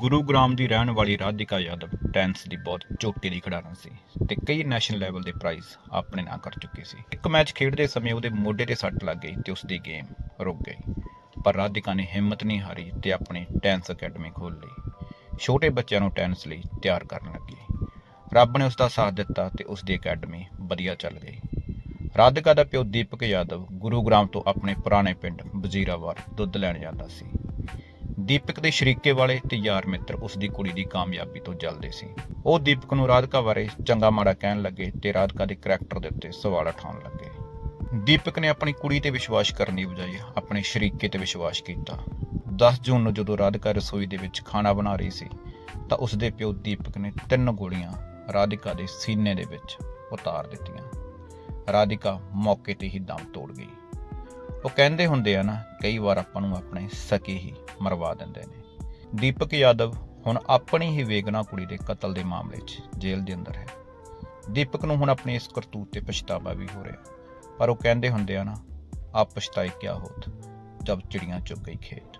ਗੁਰੂਗ੍ਰਾਮ ਦੀ ਰਹਿਣ ਵਾਲੀ ਰਾਧਿਕਾ ਯਾਦਵ ਟੈਨਿਸ ਦੀ ਬਹੁਤ ਚੋਟੀ ਦੀ ਖਿਡਾਰਨ ਸੀ ਤੇ ਕਈ ਨੈਸ਼ਨਲ ਲੈਵਲ ਦੇ ਪ੍ਰਾਈਜ਼ ਆਪਣੇ ਨਾਂ ਕਰ ਚੁੱਕੀ ਸੀ। ਇੱਕ ਮੈਚ ਖੇਡਦੇ ਸਮੇਂ ਉਹਦੇ ਮੋਢੇ ਤੇ ਸੱਟ ਲੱਗ ਗਈ ਤੇ ਉਸ ਦੀ ਗੇਮ ਰੁਕ ਗਈ। ਪਰ ਰਾਧਿਕਾ ਨੇ ਹਿੰਮਤ ਨਹੀਂ ਹਾਰੀ ਤੇ ਆਪਣੀ ਟੈਨਿਸ ਅਕੈਡਮੀ ਖੋਲ੍ਹ ਲਈ। ਛੋਟੇ ਬੱਚਿਆਂ ਨੂੰ ਟੈਨਿਸ ਲਈ ਤਿਆਰ ਕਰਨ ਲੱਗੀ। ਰੱਬ ਨੇ ਉਸ ਦਾ ਸਾਥ ਦਿੱਤਾ ਤੇ ਉਸ ਦੀ ਅਕੈਡਮੀ ਵਧੀਆ ਚੱਲ ਗਈ। ਰਾਧਿਕਾ ਦਾ ਪਿਓ ਦੀਪਕ ਯਾਦਵ ਗੁਰੂਗ੍ਰਾਮ ਤੋਂ ਆਪਣੇ ਪੁਰਾਣੇ ਪਿੰਡ ਵਜ਼ੀਰਾਵਾਰ ਦੁੱਧ ਲੈਣ ਜਾਂਦਾ ਸੀ। ਦੀਪਕ ਦੇ ਸ਼ਰੀਕੇ ਵਾਲੇ ਤੇ ਯਾਰ ਮਿੱਤਰ ਉਸ ਦੀ ਕੁੜੀ ਦੀ ਕਾਮਯਾਬੀ ਤੋਂ ਜਲਦੇ ਸੀ। ਉਹ ਦੀਪਕ ਨੂੰ ਰਾਧਿਕਾ ਬਾਰੇ ਚੰਗਾ ਮਾੜਾ ਕਹਿਣ ਲੱਗੇ ਤੇ ਰਾਧਿਕਾ ਦੇ ਕਰੈਕਟਰ ਦੇ ਉੱਤੇ ਸਵਾਲ ਉਠਾਉਣ ਲੱਗੇ। ਦੀਪਕ ਨੇ ਆਪਣੀ ਕੁੜੀ ਤੇ ਵਿਸ਼ਵਾਸ ਕਰਨ ਦੀ ਬਜਾਏ ਆਪਣੇ ਸ਼ਰੀਕੇ ਤੇ ਵਿਸ਼ਵਾਸ ਕੀਤਾ। 10 ਜੂਨ ਨੂੰ ਜਦੋਂ ਰਾਧਿਕਾ ਰਸੋਈ ਦੇ ਵਿੱਚ ਖਾਣਾ ਬਣਾ ਰਹੀ ਸੀ, ਤਾਂ ਉਸ ਦੇ ਪਿਓ ਦੀਪਕ ਨੇ ਤਿੰਨ ਗੋਲੀਆਂ ਰਾਧਿਕਾ ਦੇ ਸੀਨੇ ਦੇ ਵਿੱਚ ਉਤਾਰ ਦਿੱਤੀਆਂ। ਰਾਧਿਕਾ ਮੌਕੇ ਤੇ ਹੀ ਦਮ ਤੋੜ ਗਈ। ਉਹ ਕਹਿੰਦੇ ਹੁੰਦੇ ਆ ਨਾ, ਕਈ ਵਾਰ ਆਪਾਂ ਨੂੰ ਆਪਣੇ ਸਕੇ ਹੀ ਮਰਵਾ ਦਿੰਦੇ ਨੇ। ਦੀਪਕ ਯਾਦਵ ਹੁਣ ਆਪਣੀ ਹੀ ਵੇਗਨਾ ਕੁੜੀ ਦੇ ਕਤਲ ਦੇ ਮਾਮਲੇ 'ਚ ਜੇਲ੍ਹ ਦੇ ਅੰਦਰ ਹੈ। ਦੀਪਕ ਨੂੰ ਹੁਣ ਆਪਣੀ ਇਸ ਕਰਤੂਤ ਤੇ ਪਛਤਾਵਾ ਵੀ ਹੋ ਰਿਹਾ। ਪਰ ਉਹ ਕਹਿੰਦੇ ਹੁੰਦੇ ਆ ਨਾ, ਆਪ ਪਛਤਾਏ ਕਿਆ ਹੋਤ, ਜਬ ਚਿੜੀਆਂ ਚੁੱਕ ਗਈ ਖੇਤ।